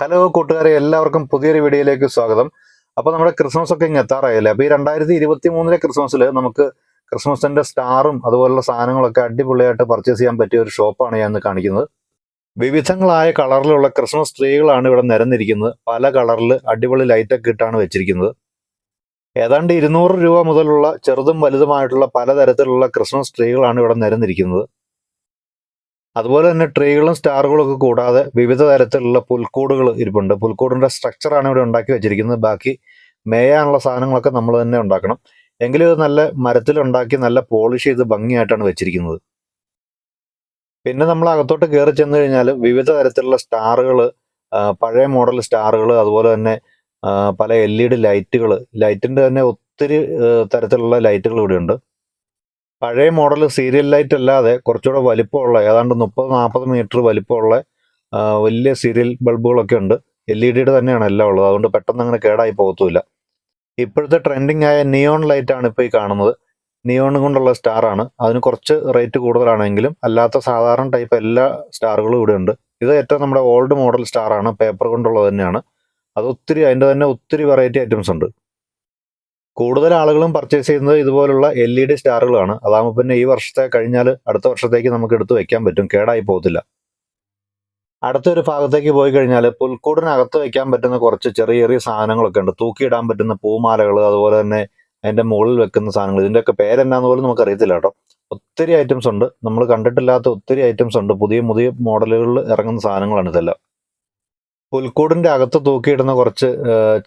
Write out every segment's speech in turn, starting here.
Hello കൂട്ടുകാരെ എല്ലാവർക്കും പുതിയൊരു വീഡിയോയിലേക്ക് സ്വാഗതം. അപ്പോൾ നമ്മുടെ ക്രിസ്മസ് ഒക്കെ ഇങ്ങ് എത്താറായല്ലേ? അപ്പോൾ ഈ രണ്ടായിരത്തി ഇരുപത്തി മൂന്നിലെ ക്രിസ്മസിൽ നമുക്ക് ക്രിസ്മസിന്റെ സ്റ്റാറും അതുപോലുള്ള സാധനങ്ങളൊക്കെ അടിപൊളിയായിട്ട് പർച്ചേസ് ചെയ്യാൻ പറ്റിയ ഒരു ഷോപ്പാണ് ഞാൻ കാണിക്കുന്നത്. വിവിധങ്ങളായ കളറിലുള്ള ക്രിസ്മസ് ട്രീകളാണ് ഇവിടെ നിരന്നിരിക്കുന്നത്. പല കളറിൽ അടിപൊളി ലൈറ്റൊക്കെ ഇട്ടാണ് വെച്ചിരിക്കുന്നത്. ഏതാണ്ട് ഇരുന്നൂറ് രൂപ മുതലുള്ള ചെറുതും വലുതുമായിട്ടുള്ള പലതരത്തിലുള്ള ക്രിസ്മസ് ട്രീകളാണ് ഇവിടെ നിരന്നിരിക്കുന്നത്. അതുപോലെ തന്നെ ട്രീകളും സ്റ്റാറുകളും ഒക്കെ കൂടാതെ വിവിധ തരത്തിലുള്ള പുൽക്കൂടുകൾ ഇരിപ്പുണ്ട്. പുൽക്കൂടിന്റെ സ്ട്രക്ചറാണ് ഇവിടെ ഉണ്ടാക്കി വെച്ചിരിക്കുന്നത്. ബാക്കി മേയാനുള്ള സാധനങ്ങളൊക്കെ നമ്മൾ തന്നെ ഉണ്ടാക്കണം. എങ്കിലും ഇത് നല്ല മരത്തിൽ ഉണ്ടാക്കി നല്ല പോളിഷ് ചെയ്ത് ഭംഗിയായിട്ടാണ് വെച്ചിരിക്കുന്നത്. പിന്നെ നമ്മൾ അകത്തോട്ട് കയറി ചെന്ന് കഴിഞ്ഞാൽ വിവിധ തരത്തിലുള്ള സ്റ്റാറുകൾ പഴയ മോഡൽ സ്റ്റാറുകൾ അതുപോലെ തന്നെ പല എൽ ഇ ഡി ലൈറ്റുകൾ ലൈറ്റിന്റെ തന്നെ ഒത്തിരി തരത്തിലുള്ള ലൈറ്റുകൾ ഇവിടെ ഉണ്ട് പഴയ മോഡൽ സീരിയൽ ലൈറ്റ് അല്ലാതെ കുറച്ചുകൂടെ വലിപ്പമുള്ള ഏതാണ്ട് മുപ്പത് നാൽപ്പത് മീറ്റർ വലിപ്പമുള്ള വലിയ സീരിയൽ ബൾബുകളൊക്കെ ഉണ്ട്. എൽ ഇ ഡിയുടെ തന്നെയാണ് എല്ലാം ഉള്ളത്. അതുകൊണ്ട് പെട്ടെന്ന് അങ്ങനെ കേടായി പോകത്തുമില്ല. ഇപ്പോഴത്തെ ട്രെൻഡിങ് ആയ നിയോൺ ലൈറ്റ് ആണ് ഇപ്പോൾ ഈ കാണുന്നത്. നിയോൺ കൊണ്ടുള്ള സ്റ്റാർ ആണ്. അതിന് കുറച്ച് റേറ്റ് കൂടുതലാണെങ്കിലും അല്ലാത്ത സാധാരണ ടൈപ്പ് എല്ലാ സ്റ്റാറുകളും ഇവിടെ ഉണ്ട്. ഇത് ഏറ്റവും നമ്മുടെ ഓൾഡ് മോഡൽ സ്റ്റാർ ആണ്. പേപ്പർ കൊണ്ടുള്ളത് തന്നെയാണ്. അത് ഒത്തിരി അതിന്റെ തന്നെ ഒത്തിരി വെറൈറ്റി ഐറ്റംസ് ഉണ്ട്. കൂടുതൽ ആളുകളും പർച്ചേസ് ചെയ്യുന്നത് ഇതുപോലുള്ള എൽ ഇ ഡി സ്റ്റാറുകളാണ്. അതാകുമ്പോൾ പിന്നെ ഈ വർഷത്തെ കഴിഞ്ഞാൽ അടുത്ത വർഷത്തേക്ക് നമുക്ക് എടുത്തു വെക്കാൻ പറ്റും. കേടായി പോകത്തില്ല. അടുത്തൊരു ഭാഗത്തേക്ക് പോയി കഴിഞ്ഞാൽ പുൽക്കൂടിനകത്ത് വെക്കാൻ പറ്റുന്ന കുറച്ച് ചെറിയ ചെറിയ സാധനങ്ങളൊക്കെ ഉണ്ട്. തൂക്കിയിടാൻ പറ്റുന്ന പൂമാലകൾ അതുപോലെ തന്നെ അതിന്റെ മുകളിൽ വെക്കുന്ന സാധനങ്ങൾ. ഇതിന്റെയൊക്കെ പേരെന്നാന്ന് പോലും നമുക്ക് അറിയത്തില്ല കേട്ടോ. ഒത്തിരി ഐറ്റംസ് ഉണ്ട്. നമ്മൾ കണ്ടിട്ടില്ലാത്ത ഒത്തിരി ഐറ്റംസ് ഉണ്ട്. പുതിയ പുതിയ മോഡലുകളിൽ ഇറങ്ങുന്ന സാധനങ്ങളാണ് ഇതെല്ലാം. പുൽക്കൂടിന്റെ അകത്ത് തൂക്കിയിടുന്ന കുറച്ച്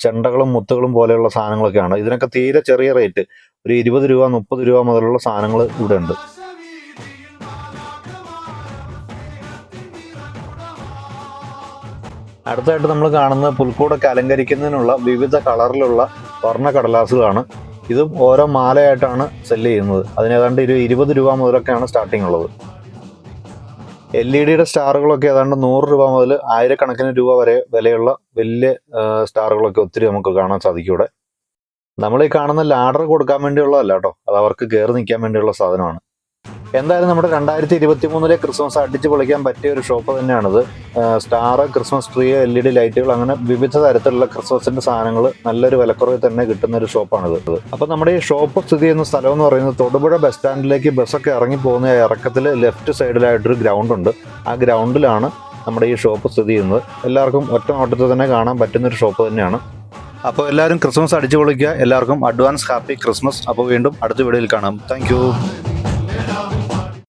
ചെണ്ടകളും മുത്തുകളും പോലെയുള്ള സാധനങ്ങളൊക്കെയാണ്. ഇതിനൊക്കെ തീരെ ചെറിയ റേറ്റ്. ഒരു ഇരുപത് രൂപ മുപ്പത് രൂപ മുതലുള്ള സാധനങ്ങൾ ഇവിടെ ഉണ്ട് അടുത്തായിട്ട് നമ്മൾ കാണുന്നത് പുൽക്കൂടൊക്കെ അലങ്കരിക്കുന്നതിനുള്ള വിവിധ കളറിലുള്ള വർണ കടലാസുകളാണ്. ഇതും ഓരോ മാലയായിട്ടാണ് സെൽ ചെയ്യുന്നത്. അതിനേതാണ്ട് ഒരു ഇരുപത് രൂപ മുതലൊക്കെയാണ് സ്റ്റാർട്ടിംഗ് ഉള്ളത് എൽ ഇ ഡിയുടെ സ്റ്റാറുകളൊക്കെ ഏതാണ്ട് നൂറ് രൂപ മുതൽ ആയിരക്കണക്കിന് രൂപ വരെ വിലയുള്ള വലിയ സ്റ്റാറുകളൊക്കെ ഒത്തിരി നമുക്ക് കാണാൻ സാധിക്കും ഇവിടെ. നമ്മൾ ഈ കാണുന്ന ലാഡർ കൊടുക്കാൻ വേണ്ടിയുള്ളതല്ല കേട്ടോ. അത് അവർക്ക് കയറി നിൽക്കാൻ വേണ്ടിയുള്ള സാധനമാണ്. എന്തായാലും നമ്മുടെ രണ്ടായിരത്തി ഇരുപത്തി മൂന്നിലെ ക്രിസ്മസ് അടിച്ചു പൊളിക്കാൻ പറ്റിയ ഒരു ഷോപ്പ് തന്നെയാണിത്. Star Christmas tree L E D ലൈറ്റുകൾ അങ്ങനെ വിവിധ തരത്തിലുള്ള ക്രിസ്മസിന്റെ സാധനങ്ങൾ നല്ലൊരു വിലക്കുറവിൽ തന്നെ കിട്ടുന്ന ഒരു ഷോപ്പാണിത്. അപ്പൊ നമ്മുടെ ഈ ഷോപ്പ് സ്ഥിതി ചെയ്യുന്ന സ്ഥലം എന്ന് പറയുന്നത് തൊടുപുഴ ബസ് സ്റ്റാൻഡിലേക്ക് ബസ്സൊക്കെ ഇറങ്ങി പോകുന്ന ഇറക്കത്തിൽ ലെഫ്റ്റ് സൈഡിലായിട്ടൊരു ഗ്രൗണ്ട് ഉണ്ട് ആ ഗ്രൗണ്ടിലാണ് നമ്മുടെ ഈ ഷോപ്പ് സ്ഥിതി ചെയ്യുന്നത്. എല്ലാവർക്കും ഒറ്റ നോട്ടത്തിൽ തന്നെ കാണാൻ പറ്റുന്ന ഒരു ഷോപ്പ് തന്നെയാണ്. അപ്പോൾ എല്ലാവരും ക്രിസ്മസ് അടിച്ചു പൊളിക്കുക. എല്ലാവർക്കും അഡ്വാൻസ് ഹാപ്പി ക്രിസ്മസ്. അപ്പോൾ വീണ്ടും അടുത്ത വീഡിയോയിൽ കാണാം. താങ്ക്